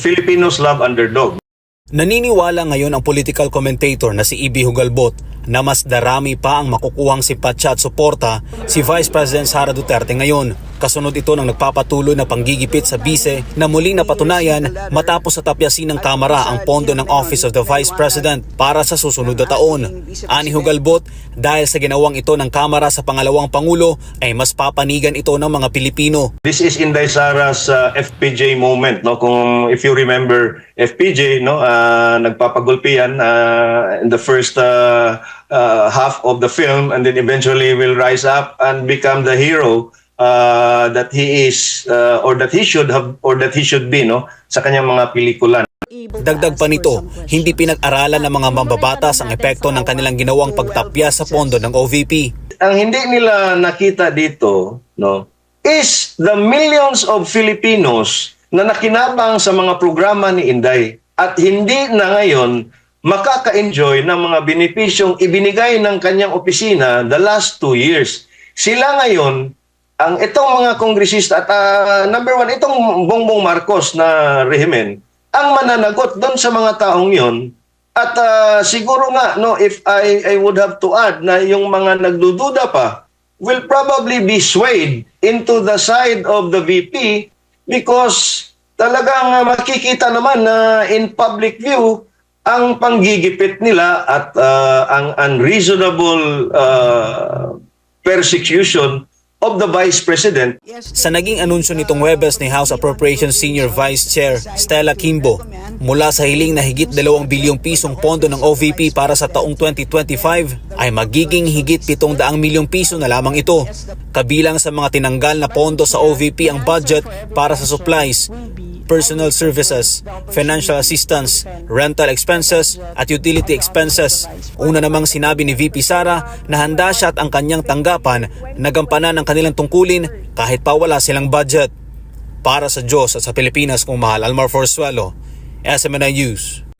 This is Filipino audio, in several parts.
Filipinos love underdog. Naniniwala ngayon ang political commentator na si Ibi Hugalbot na mas darami pa ang makukuhang simpatya at suporta si Vice President Sara Duterte ngayon. Kasunod ito ng nagpapatuloy na panggigipit sa bise na muling napatunayan matapos sa tapyasin ng Kamara ang pondo ng Office of the Vice President para sa susunod na taon. Ani Hugalbot, dahil sa ginawang ito ng Kamara sa pangalawang Pangulo ay mas papanigan ito ng mga Pilipino. This is Inday Sara's uh, FPJ moment, no? Kung if you remember FPJ, no, uh, nagpapagulpian uh, in the first uh, uh, half of the film and then eventually will rise up and become the hero uh, that he is uh, or that he should have or that he should be, no, sa kanyang mga pelikula. Dagdag pa nito, hindi pinag-aralan ng mga mambabatas ang epekto ng kanilang ginawang pagtapya sa pondo ng OVP. ang hindi nila nakita dito no is the millions of Filipinos na nakinabang sa mga programa ni Inday at hindi na ngayon makaka-enjoy ng mga benepisyong ibinigay ng kanyang opisina the last two years. Sila ngayon, ang itong mga kongresista at ah, number one, itong Bongbong Marcos na rehimen, ang mananagot doon sa mga taong yon at ah, siguro nga, no, if I, I would have to add na yung mga nagdududa pa will probably be swayed into the side of the VP because talagang ah, makikita naman na in public view ang panggigipit nila at ah, ang unreasonable ah, persecution of the Vice President Sa naging anunsyo nitong Webes ni House Appropriations Senior Vice Chair Stella Kimbo, mula sa hiling na higit 2 bilyong pisong pondo ng OVP para sa taong 2025 ay magiging higit 700 milyong piso na lamang ito. Kabilang sa mga tinanggal na pondo sa OVP ang budget para sa supplies, personal services, financial assistance, rental expenses at utility expenses. Una namang sinabi ni VP Sara na handa siya at ang kanyang tanggapan na gampanan ang kanilang tungkulin kahit pa wala silang budget. Para sa Diyos at sa Pilipinas kung mahal, Almar Forsuelo, SMNI News.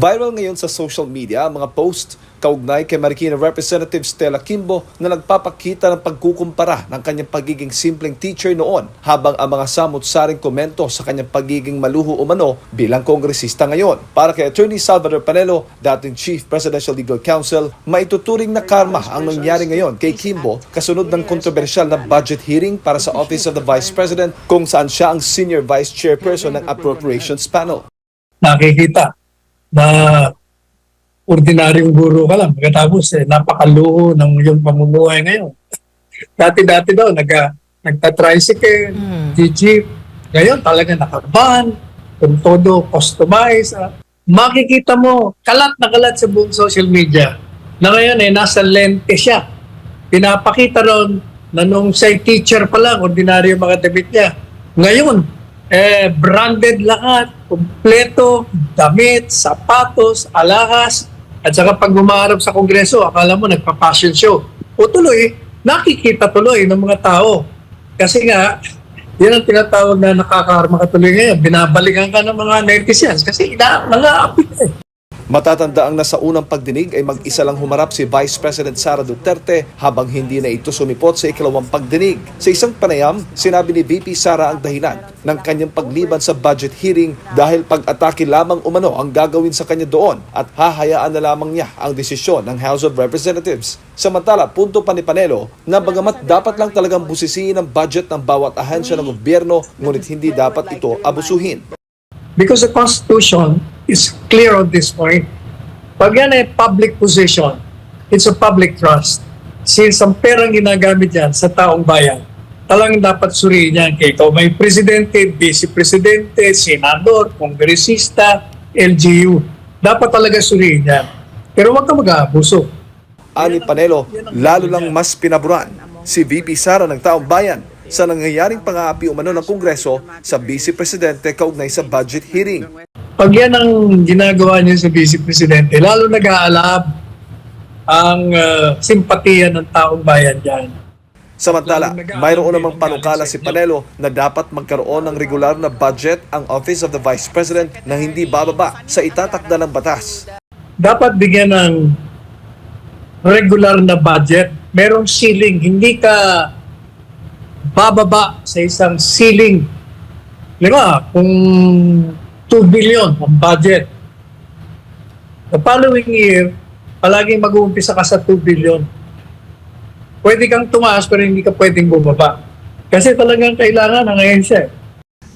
Viral ngayon sa social media ang mga post kaugnay kay Marikina Representative Stella Kimbo na nagpapakita ng pagkukumpara ng kanyang pagiging simpleng teacher noon habang ang mga samot-saring komento sa kanyang pagiging maluho umano bilang kongresista ngayon. Para kay Attorney Salvador Panelo, dating Chief Presidential Legal Counsel, maituturing na karma ang nangyari ngayon kay Kimbo kasunod ng kontrobersyal na budget hearing para sa Office of the Vice President kung saan siya ang Senior Vice Chairperson ng Appropriations Panel. nakikita na ordinaryong guro ka lang. Pagkatapos, eh, napakaluho ng iyong pamumuhay ngayon. Dati-dati daw, nag, nagta-tricycle, jeep Ngayon, talaga nakaban, kung todo customized. ah. Makikita mo, kalat na kalat sa buong social media na ngayon eh, nasa lente siya. Pinapakita ron na nung siya'y teacher pa lang, ordinaryo mga damit niya. Ngayon, eh, branded lahat, kompleto, damit, sapatos, alahas, at saka pag umaharap sa kongreso, akala mo nagpa-fashion show. O tuloy, nakikita tuloy ng mga tao. Kasi nga, yan ang tinatawag na nakakaharma ka tuloy ngayon. Binabalikan ka ng mga netizens kasi ina, nang-aapit eh. Matatanda ang nasa unang pagdinig ay mag-isa lang humarap si Vice President Sara Duterte habang hindi na ito sumipot sa ikalawang pagdinig. Sa isang panayam, sinabi ni VP Sara ang dahilan ng kanyang pagliban sa budget hearing dahil pag-atake lamang umano ang gagawin sa kanya doon at hahayaan na lamang niya ang desisyon ng House of Representatives. Samantala, punto pa ni Panelo na bagamat dapat lang talagang busisiin ang budget ng bawat ahensya ng gobyerno ngunit hindi dapat ito abusuhin. Because the Constitution is clear on this point. Pag yan ay public position, it's a public trust. Since ang perang ginagamit yan sa taong bayan, talagang dapat suriin yan kay ikaw may presidente, vice-presidente, senador, kongresista, LGU. Dapat talaga suriin yan. Pero huwag ka mag-aabuso. Ani Panelo, lalo lang mas pinaburan si VP Sara ng Taong Bayan sa nangyayaring pang-aapi umano ng Kongreso sa Vice Presidente kaugnay sa budget hearing. Pag yan ang ginagawa niya sa Vice Presidente, lalo nag-aalab ang uh, simpatiya ng taong bayan dyan. Samantala, mayroon namang panukala si Panelo na dapat magkaroon ng regular na budget ang Office of the Vice President na hindi bababa sa itatakda ng batas. Dapat bigyan ng regular na budget. Merong ceiling. Hindi ka bababa sa isang ceiling. Di ba? Kung 2 billion ang budget. The following year, palaging mag-uumpisa ka sa 2 billion. Pwede kang tumaas pero hindi ka pwedeng bumaba. Kasi talagang kailangan ng ahensya. eh.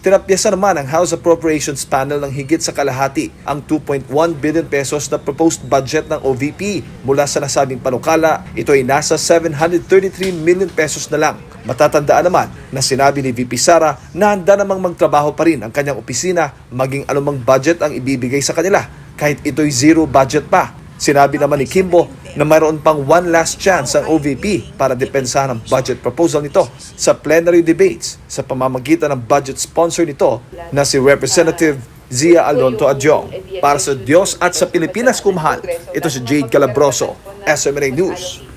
Tinapyasa naman ng House Appropriations Panel ng higit sa kalahati ang 2.1 billion pesos na proposed budget ng OVP. Mula sa nasabing panukala, ito ay nasa 733 million pesos na lang. Matatandaan naman na sinabi ni VP Sara na handa namang magtrabaho pa rin ang kanyang opisina maging anumang budget ang ibibigay sa kanila kahit ito'y zero budget pa. Sinabi naman ni Kimbo na mayroon pang one last chance ang OVP para depensahan ang budget proposal nito sa plenary debates sa pamamagitan ng budget sponsor nito na si Representative Zia Alonto Adjong. Para sa Diyos at sa Pilipinas kumahal, ito si Jade Calabroso, SMNA News.